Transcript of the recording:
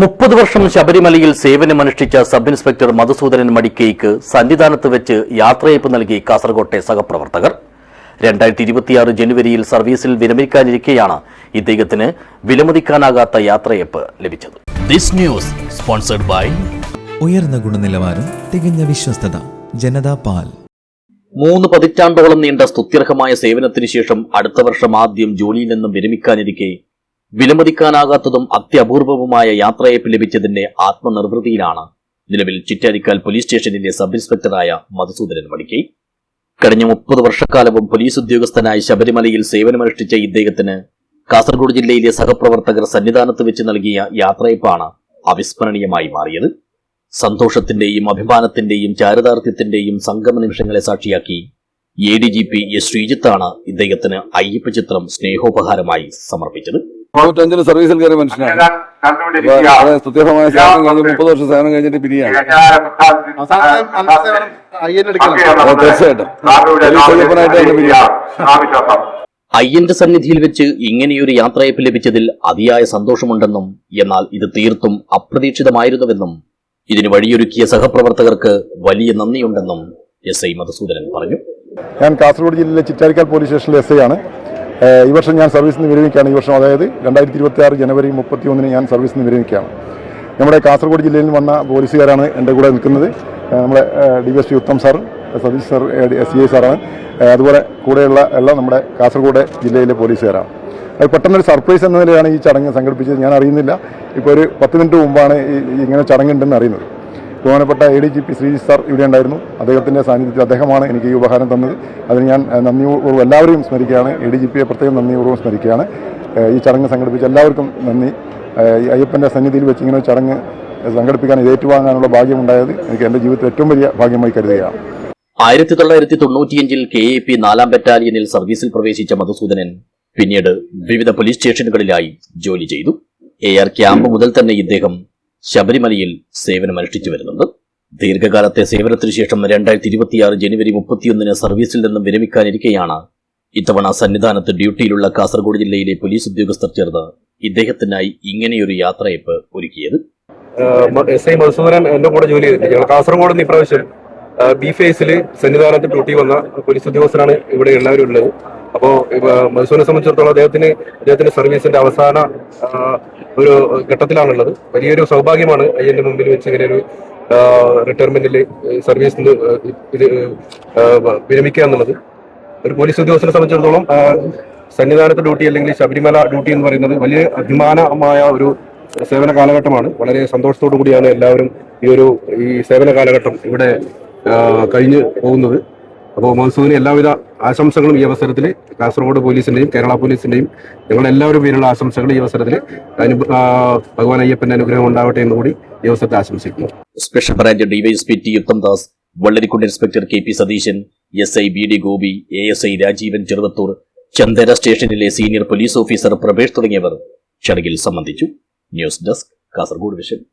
മുപ്പത് വർഷം ശബരിമലയിൽ സേവനമനുഷ്ഠിച്ച സബ് ഇൻസ്പെക്ടർ മധുസൂദനൻ മടിക്കേക്ക് സന്നിധാനത്ത് വെച്ച് യാത്രയയപ്പ് നൽകി കാസർകോട്ടെ സഹപ്രവർത്തകർ. രണ്ടായിരത്തി ഇരുപത്തിയാറ് ജനുവരിയിൽ സർവീസിൽ വിരമിക്കാനിരിക്കെയാണ് ഇദ്ദേഹത്തിന് വിലമതിക്കാനാകാത്ത യാത്രയപ്പ് ലഭിച്ചത്. ദിസ് ന്യൂസ് സ്പോൺസർഡ് ബൈ ഉയർന്ന ഗുണനിലവാരം തികഞ്ഞ വിശ്വസ്തത ജനതാ പാൽ. മൂന്ന് പതിറ്റാണ്ടോളം നീണ്ട സ്തുത്യർഹമായ സേവനത്തിനു ശേഷം അടുത്ത വർഷം ആദ്യം ജോലിയിൽ നിന്നും വിരമിക്കാനിരിക്കെ വിലമതിക്കാനാകാത്തതും അത്യപൂർവവുമായ യാത്രയപ്പ് ലഭിച്ചതിന്റെ ആത്മനിർവൃതിയിലാണ് നിലവിൽ ചിറ്റാരിക്കാൽ പോലീസ് സ്റ്റേഷനിലെ സബ് ഇൻസ്പെക്ടറായ മധുസൂദനൻ മണിക്ക്. കഴിഞ്ഞ മുപ്പത് വർഷക്കാലവും പോലീസ് ഉദ്യോഗസ്ഥനായി ശബരിമലയിൽ സേവനമനുഷ്ഠിച്ച ഇദ്ദേഹത്തിന് കാസർഗോഡ് ജില്ലയിലെ സഹപ്രവർത്തകർ സന്നിധാനത്ത് വെച്ച് നൽകിയ യാത്രയപ്പാണ് അവിസ്മരണീയമായി മാറിയത്. സന്തോഷത്തിന്റെയും അഭിമാനത്തിന്റെയും ചാരിതാർത്ഥ്യത്തിന്റെയും സംഗമ നിമിഷങ്ങളെ സാക്ഷിയാക്കി A D G P S ശ്രീജിത്താണ് ഇദ്ദേഹത്തിന് അയ്യപ്പ ചിത്രം സ്നേഹോപഹാരമായി സമർപ്പിച്ചത്. തൊണ്ണൂറ്റഞ്ചിന് സർവീസിൽ കയറിയ മനുഷ്യനാണ്. സ്തുത്യർഹമായ സേവനം കഴിഞ്ഞ് മുപ്പത് വർഷം സേവനം കഴിഞ്ഞിട്ട് പിരിയാണ്. തീർച്ചയായിട്ടും. പിരിയാണ് അയ്യന്റെ സന്നിധിയിൽ വെച്ച് ഇങ്ങനെയൊരു യാത്രയപ്പ് ലഭിച്ചതിൽ അതിയായ സന്തോഷമുണ്ടെന്നും എന്നാൽ ഇത് തീർത്തും അപ്രതീക്ഷിതമായിരുന്നുവെന്നും ഇതിന് വഴിയൊരുക്കിയ സഹപ്രവർത്തകർക്ക് വലിയ നന്ദിയുണ്ടെന്നും എസ് ഐ മധുസൂദനൻ പറഞ്ഞു. ഞാൻ കാസർഗോഡ് ജില്ലയിലെ ചിറ്റാരിക്കാൽ പോലീസ് സ്റ്റേഷനിലെ എസ് ഐ ആണ്. ഈ വർഷം ഞാൻ സർവീസിൽ നിന്ന് വിരമിക്കുകയാണ്. ഈ വർഷം അതായത് രണ്ടായിരത്തി ഇരുപത്തി ആറ് ജനുവരി മുപ്പത്തി ഒന്നിന് ഞാൻ സർവീസിൽ നിന്ന് വിരമിക്കുകയാണ്. നമ്മുടെ കാസർഗോഡ് ജില്ലയിൽ നിന്ന് വന്ന പോലീസുകാരാണ് എന്റെ കൂടെ നിൽക്കുന്നത്. നമ്മുടെ D S P Uttam sir Satheesh sir C I സാറാണ്. അതുപോലെ കൂടെയുള്ള എല്ലാം നമ്മുടെ കാസർഗോഡ് ജില്ലയിലെ പോലീസുകാരാണ്. അത് പെട്ടെന്നൊരു സർപ്രൈസ് എന്ന നിലയാണ് ഈ ചടങ്ങ് സംഘടിപ്പിച്ചത്. ഞാൻ അറിയുന്നില്ല. ഇപ്പോൾ ഒരു പത്ത് മിനിറ്റ് മുമ്പാണ് ഇങ്ങനെ ചടങ്ങുണ്ടെന്ന് അറിയുന്നത്. ബഹുമാനപ്പെട്ട A D G P Sreeji sir ഇവിടെ ഉണ്ടായിരുന്നു. അദ്ദേഹത്തിന്റെ സാന്നിധ്യത്തിൽ അദ്ദേഹമാണ് എനിക്ക് ഈ ഉപഹാരം തന്നത്. അതിന് ഞാൻ നന്ദിപൂർവം എല്ലാവരെയും സ്മരിക്കുകയാണ്. എ ഡി ജി പിയെ പ്രത്യേകം നന്ദിപൂർവം സ്മരിക്കുകയാണ്. ഈ ചടങ്ങ് സംഘടിപ്പിച്ച എല്ലാവർക്കും നന്ദി. അയ്യപ്പന്റെ സന്നിധിയിൽ വെച്ച് ഇങ്ങനെ ചടങ്ങ് സംഘടിപ്പിക്കാൻ ഏറ്റുവാങ്ങാനുള്ള ഭാഗ്യമുണ്ടായത് എനിക്ക് എന്റെ ജീവിതത്തിൽ ഏറ്റവും വലിയ ഭാഗ്യമായി കരുതുകയാണ്. ആയിരത്തി തൊള്ളായിരത്തി തൊണ്ണൂറ്റിയഞ്ചിൽ കെ എ പി നാലാം ബറ്റാലിയനിൽ സർവീസിൽ പ്രവേശിച്ച മധുസൂദനൻ പിന്നീട് വിവിധ പോലീസ് സ്റ്റേഷനുകളിലായി ജോലി ചെയ്തു. എ ആർ ക്യാമ്പ് മുതൽ തന്നെ ഇദ്ദേഹം ശബരിമലയിൽ സേവനമനുഷ്ഠിച്ചു വരുന്നുണ്ട്. ദീർഘകാലത്തെ സേവനത്തിനു ശേഷം രണ്ടായിരത്തി ഇരുപത്തിയാറ് ജനുവരി മുപ്പത്തിയൊന്നിന് സർവീസിൽ നിന്നും വിരമിക്കാനിരിക്കെയാണ് ഇത്തവണ സന്നിധാനത്ത് ഡ്യൂട്ടിയിലുള്ള കാസർഗോഡ് ജില്ലയിലെ പോലീസ് ഉദ്യോഗസ്ഥർ ചേർന്ന് ഇദ്ദേഹത്തിനായി ഇങ്ങനെയൊരു യാത്രയപ്പ് ഒരുക്കിയത്. എസ് ഐ മധുസൂദനൻ എന്റെ കൂടെ ജോലി ചെയ്തിട്ടുണ്ട് ഞങ്ങൾ കാസർഗോഡ് നിന്ന് ഇപ്രാവശ്യം ബി ഫേസിൽ സന്നിധാനത്ത് ഡ്യൂട്ടി വന്ന പോലീസ് ഉദ്യോഗസ്ഥരാണ് ഇവിടെ എല്ലാവരും ഉള്ളത് അപ്പോ ഇപ്പൊ മധുസൂദനെ സംബന്ധിച്ചിടത്തോളം അദ്ദേഹത്തിന് അദ്ദേഹത്തിന്റെ സർവീസിന്റെ അവസാന ഒരു ഘട്ടത്തിലാണുള്ളത്. വലിയൊരു സൗഭാഗ്യമാണ് അയ്യന്റെ മുമ്പിൽ വെച്ച് ഇങ്ങനെ ഒരു റിട്ടയർമെന്റിൽ സർവീസിൽ വിരമിക്കുക എന്നുള്ളത്. ഒരു പോലീസ് ഉദ്യോഗസ്ഥനെ സംബന്ധിച്ചിടത്തോളം സന്നിധാനത്ത് ഡ്യൂട്ടി അല്ലെങ്കിൽ ശബരിമല ഡ്യൂട്ടി എന്ന് പറയുന്നത് വലിയ അഭിമാനമായ ഒരു സേവന കാലഘട്ടമാണ്. വളരെ സന്തോഷത്തോടു കൂടിയാണ് എല്ലാവരും ഈ ഒരു ഈ സേവന കാലഘട്ടം ഇവിടെ കഴിഞ്ഞു പോകുന്നത്. അപ്പോൾ മൻസൂദിന് എല്ലാവിധ ആശംസകളും ഈ അവസരത്തിൽ കാസർഗോഡ് പോലീസിന്റെയും കേരള പോലീസിന്റെയും ഞങ്ങളെല്ലാവരും പേരുള്ള ആശംസകൾ ഈ അവസരത്തിൽ ഭഗവാൻ അയ്യപ്പന്റെ അനുഗ്രഹം ഉണ്ടാവട്ടെ എന്ന് കൂടി ഈ അവസരത്തിൽ ആശംസിക്കുന്നു. Special branch DYSP T Uttamdas Vellarikundu inspector K P Satheesan S I B D Gopi A S I Rajeevan Cheruvathur Chandera സ്റ്റേഷനിലെ സീനിയർ പോലീസ് ഓഫീസർ പ്രവേശ് തുടങ്ങിയവർ ചടങ്ങിൽ സംബന്ധിച്ചു. News desk Kasaragod vision